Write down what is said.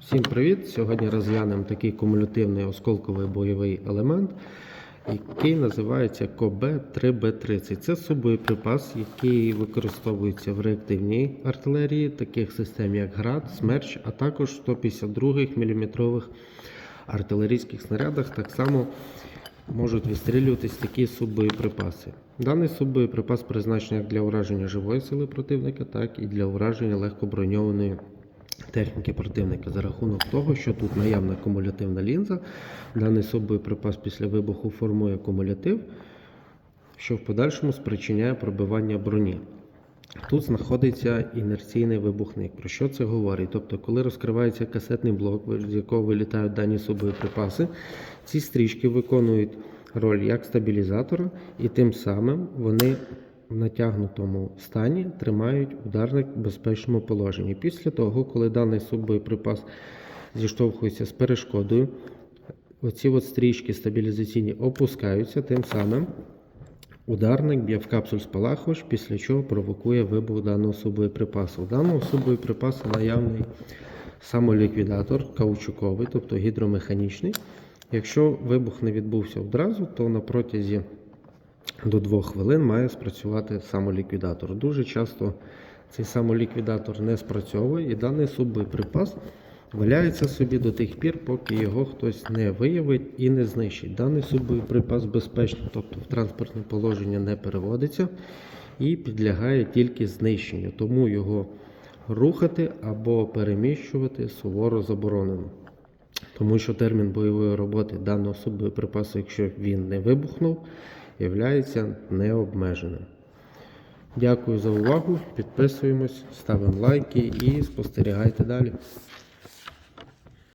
Всім привіт! Сьогодні розглянемо такий кумулятивний осколковий бойовий елемент, який називається КОБ-3Б30. Це субоєприпас, який використовується в реактивній артилерії, таких систем як ГРАД, СМЕРЧ, а також 152 мм артилерійських снарядах. Так само можуть відстрілюватись такі суббоєприпаси. Даний суббоєприпас призначений як для ураження живої сили противника, так і для ураження легкоброньованої техніки противника за рахунок того, що тут наявна кумулятивна лінза. Даний суббоєприпас після вибуху формує кумулятив, що в подальшому спричиняє пробивання броні. Тут знаходиться інерційний вибухник. Про що це говорить? Тобто, коли розкривається касетний блок, з якого вилітають дані субоєприпаси, ці стрічки виконують роль як стабілізатора, і тим самим вони в натягнутому стані тримають ударник в безпечному положенні. Після того, коли даний суббоєприпас зіштовхується з перешкодою, оці от стрічки стабілізаційні опускаються, тим самим ударник б'є в капсуль спалахувач, після чого провокує вибух даного суббоєприпасу. У даного суббоєприпасу наявний самоліквідатор каучуковий, тобто гідромеханічний. Якщо вибух не відбувся одразу, то на протязі до 2 хвилин має спрацювати самоліквідатор. Дуже часто цей самоліквідатор не спрацьовує і даний суббоєприпас валяється собі до тих пір, поки його хтось не виявить і не знищить. Даний суббоєприпас безпечний, тобто в транспортне положення не переводиться і підлягає тільки знищенню. Тому його рухати або переміщувати суворо заборонено. Тому що термін бойової роботи даного суббоєприпасу, якщо він не вибухнув, є необмеженим. Дякую за увагу. Підписуємось, ставимо лайки і спостерігайте далі.